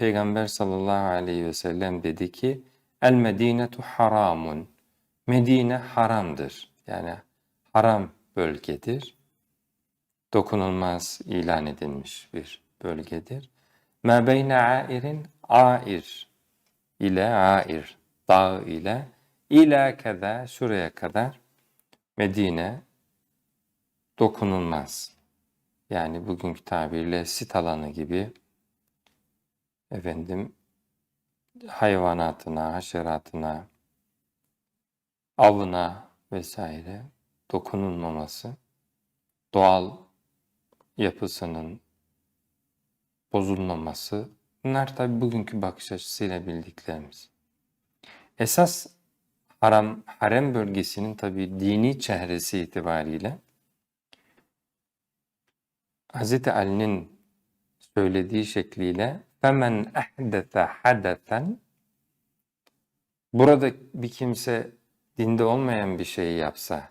Peygamber sallallahu aleyhi ve sellem dedi ki El medinetu haramun. Medine haramdır. Yani haram bölgedir. Dokunulmaz ilan edilmiş bir bölgedir. Ma beyne airin air ile air dağ ile ila kadar şuraya kadar Medine dokunulmaz. Yani bugünkü tabirle sit alanı gibi efendim hayvanatına, haşeratına, avına vesaire dokunulmaması, doğal yapısının bozulmaması, bunlar tabi bugünkü bakış açısıyla bildiklerimiz. Esas haram, harem bölgesinin tabi dini çehresi itibariyle Hz. Ali'nin söylediği şekliyle Femen ehdese hadesen Burada bir kimse dinde olmayan bir şeyi yapsa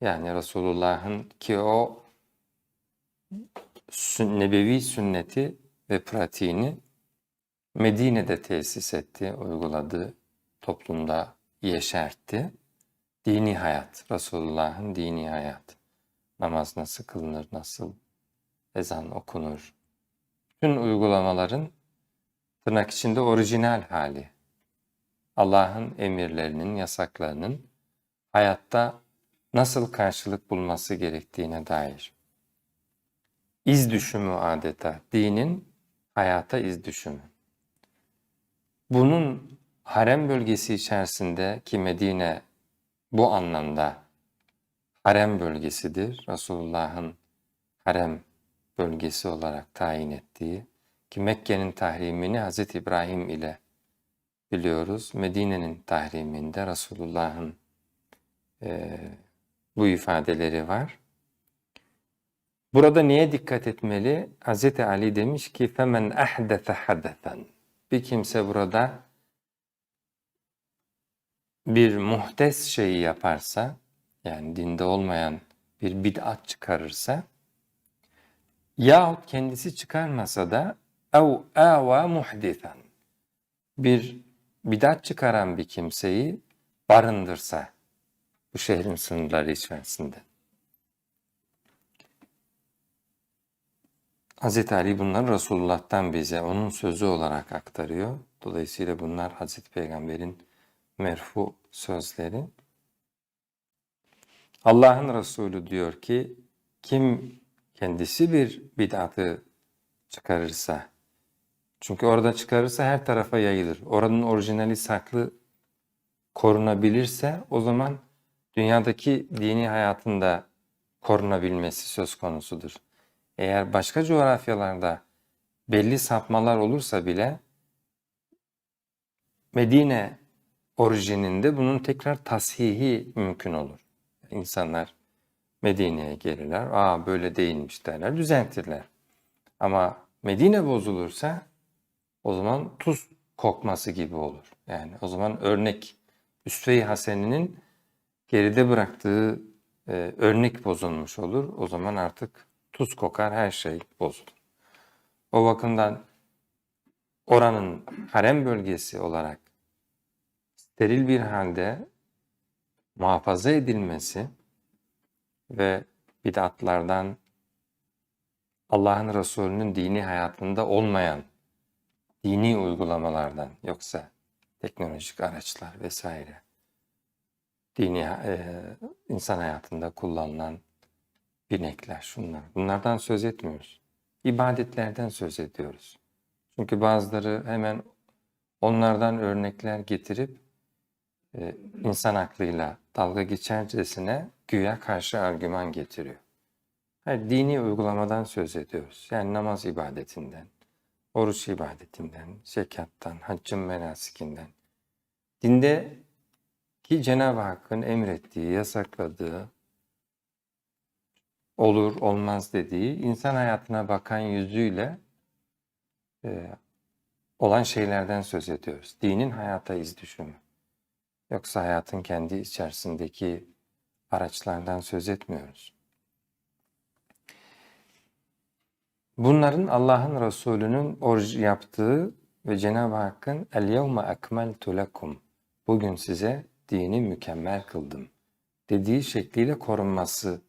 yani Resulullah'ın ki o nebevi sünneti ve pratiğini Medine'de tesis etti, uyguladı, toplumda yeşertti. Dini hayat, Resulullah'ın dini hayat. Namaz nasıl kılınır, nasıl ezan okunur, Tüm uygulamaların tırnak içinde orijinal hali. Allah'ın emirlerinin, yasaklarının hayatta nasıl karşılık bulması gerektiğine dair. İz düşümü adeta, dinin hayata iz düşümü. Bunun harem bölgesi içerisinde ki Medine bu anlamda harem bölgesidir. Resulullah'ın harem bölgesi olarak tayin ettiği ki Mekke'nin tahrimini Hz. İbrahim ile biliyoruz. Medine'nin tahriminde Resulullah'ın e, bu ifadeleri var. Burada niye dikkat etmeli? Hz. Ali demiş ki femen ahdete hadeten. Bir kimse burada bir muhtes şeyi yaparsa, yani dinde olmayan bir bid'at çıkarırsa, yahut kendisi çıkarmasa da ev ava muhdisen bir bidat çıkaran bir kimseyi barındırsa bu şehrin sınırları içerisinde. Hz. Ali bunları Resulullah'tan bize onun sözü olarak aktarıyor. Dolayısıyla bunlar Hz. Peygamber'in merfu sözleri. Allah'ın Resulü diyor ki kim kendisi bir bid'atı çıkarırsa, çünkü orada çıkarırsa her tarafa yayılır. Oranın orijinali saklı korunabilirse o zaman dünyadaki dini hayatında korunabilmesi söz konusudur. Eğer başka coğrafyalarda belli sapmalar olursa bile Medine orijininde bunun tekrar tasihi mümkün olur. İnsanlar Medine'ye gelirler, aa böyle değilmiş derler, düzeltirler. Ama Medine bozulursa o zaman tuz kokması gibi olur. Yani o zaman örnek Üsve-i Hasen'inin geride bıraktığı e, örnek bozulmuş olur. O zaman artık tuz kokar, her şey bozulur. O bakımdan oranın harem bölgesi olarak steril bir halde muhafaza edilmesi ve bid'atlardan Allah'ın Resulü'nün dini hayatında olmayan dini uygulamalardan yoksa teknolojik araçlar vesaire dini e, insan hayatında kullanılan binekler şunlar bunlardan söz etmiyoruz. İbadetlerden söz ediyoruz. Çünkü bazıları hemen onlardan örnekler getirip e, insan aklıyla dalga geçercesine güya karşı argüman getiriyor. Hayır, dini uygulamadan söz ediyoruz. Yani namaz ibadetinden, oruç ibadetinden, zekattan, haccın menasikinden. Dinde ki Cenab-ı Hakk'ın emrettiği, yasakladığı, olur olmaz dediği insan hayatına bakan yüzüyle e, olan şeylerden söz ediyoruz. Dinin hayata iz düşümü. Yoksa hayatın kendi içerisindeki araçlardan söz etmiyoruz. Bunların Allah'ın Resulü'nün orj- yaptığı ve Cenab-ı Hakk'ın el yevme ekmeltu bugün size dini mükemmel kıldım dediği şekliyle korunması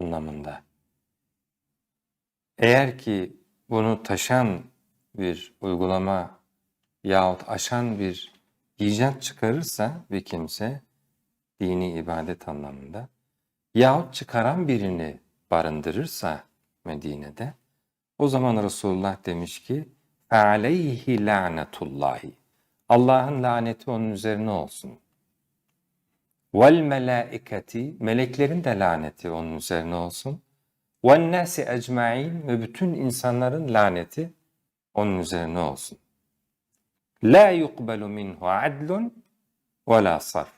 anlamında. Eğer ki bunu taşan bir uygulama yahut aşan bir icat çıkarırsa bir kimse dini ibadet anlamında yahut çıkaran birini barındırırsa Medine'de o zaman Resulullah demiş ki aleyhi lanetullahi Allah'ın laneti onun üzerine olsun. Vel melaiketi meleklerin de laneti onun üzerine olsun. Vel nasi ecmaîn ve bütün insanların laneti onun üzerine olsun. La yuqbalu minhu adlun ve la sarf.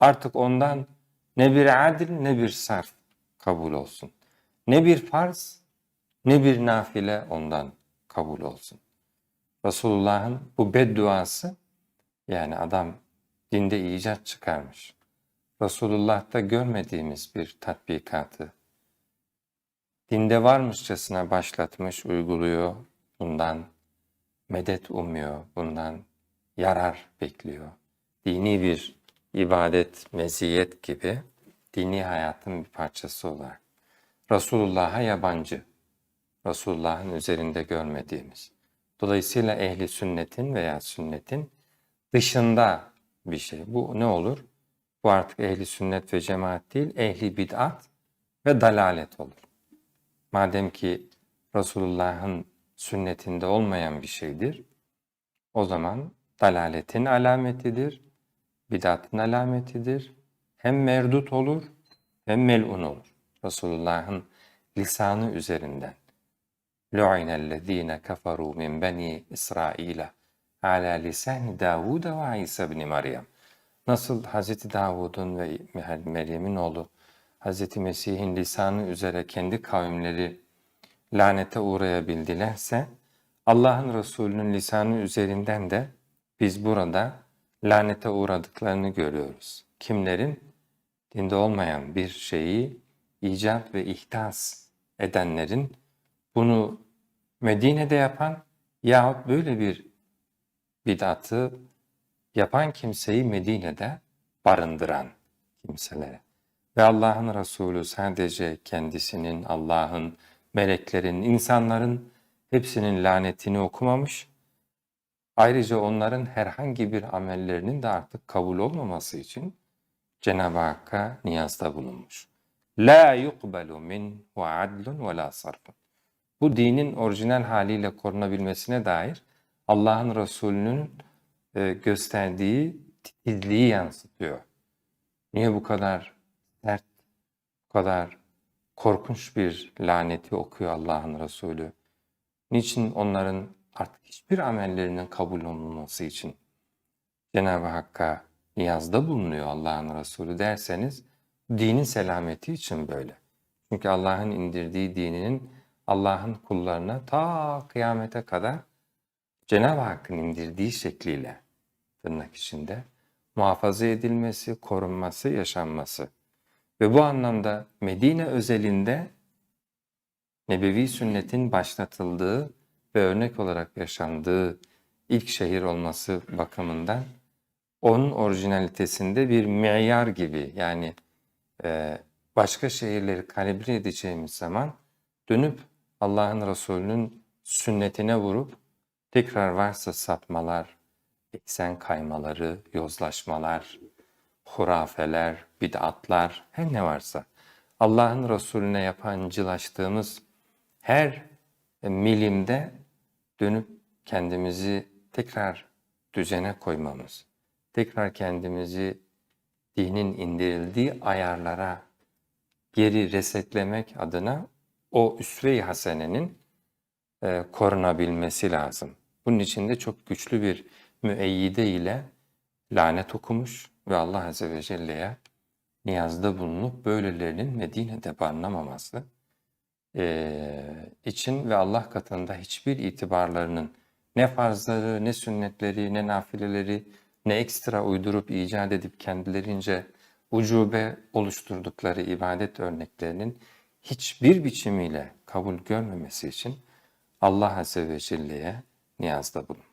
Artık ondan ne bir adil ne bir sarf kabul olsun. Ne bir farz ne bir nafile ondan kabul olsun. Resulullah'ın bu bedduası yani adam dinde icat çıkarmış. Resulullah'ta görmediğimiz bir tatbikatı dinde varmışçasına başlatmış, uyguluyor. Bundan medet umuyor, bundan yarar bekliyor. Dini bir ibadet, meziyet gibi dini hayatın bir parçası olarak. Resulullah'a yabancı, Resulullah'ın üzerinde görmediğimiz. Dolayısıyla ehli sünnetin veya sünnetin dışında bir şey. Bu ne olur? Bu artık ehli sünnet ve cemaat değil, ehli bid'at ve dalalet olur. Madem ki Resulullah'ın sünnetinde olmayan bir şeydir, o zaman dalaletin alametidir, bid'atın alametidir. Hem merdut olur hem melun olur. Resulullah'ın lisanı üzerinden. لُعِنَ الَّذ۪ينَ كَفَرُوا مِنْ بَنِي İsrail'e عَلَى لِسَانِ دَاوُودَ وَعِيسَى بْنِ Meryem. Nasıl Hz. Davud'un ve Meryem'in oğlu Hz. Mesih'in lisanı üzere kendi kavimleri lanete uğrayabildilerse, Allah'ın Resulü'nün lisanı üzerinden de biz burada lanete uğradıklarını görüyoruz. Kimlerin? Dinde olmayan bir şeyi icat ve ihtas edenlerin bunu Medine'de yapan yahut böyle bir bid'atı yapan kimseyi Medine'de barındıran kimselere. Ve Allah'ın Resulü sadece kendisinin, Allah'ın, meleklerin, insanların hepsinin lanetini okumamış. Ayrıca onların herhangi bir amellerinin de artık kabul olmaması için Cenab-ı Hakk'a niyazda bulunmuş. La yuqbalu min ve adlun ve la sarfun. Bu dinin orijinal haliyle korunabilmesine dair Allah'ın Resulü'nün e, gösterdiği titizliği yansıtıyor. Niye bu kadar sert, bu kadar korkunç bir laneti okuyor Allah'ın Resulü? Niçin onların artık hiçbir amellerinin kabul olunması için Cenab-ı Hakk'a niyazda bulunuyor Allah'ın Resulü derseniz dinin selameti için böyle. Çünkü Allah'ın indirdiği dininin Allah'ın kullarına ta kıyamete kadar Cenab-ı Hakk'ın indirdiği şekliyle tırnak içinde muhafaza edilmesi, korunması, yaşanması. Ve bu anlamda Medine özelinde Nebevi sünnetin başlatıldığı ve örnek olarak yaşandığı ilk şehir olması bakımından onun orijinalitesinde bir meyar gibi yani e, başka şehirleri kalibre edeceğimiz zaman dönüp Allah'ın Resulü'nün sünnetine vurup tekrar varsa sapmalar, eksen kaymaları, yozlaşmalar, hurafeler, bid'atlar, her ne varsa Allah'ın Resulüne yapancılaştığımız her milimde dönüp kendimizi tekrar düzene koymamız, tekrar kendimizi dinin indirildiği ayarlara geri resetlemek adına o üsve-i hasenenin e, korunabilmesi lazım. Bunun için de çok güçlü bir müeyyide ile lanet okumuş ve Allah Azze ve Celle'ye niyazda bulunup böylelerinin Medine'de barınamaması için ve Allah katında hiçbir itibarlarının ne farzları, ne sünnetleri, ne nafileleri, ne ekstra uydurup icat edip kendilerince ucube oluşturdukları ibadet örneklerinin hiçbir biçimiyle kabul görmemesi için Allah Azze ve Celle'ye niyazda bulunmuş.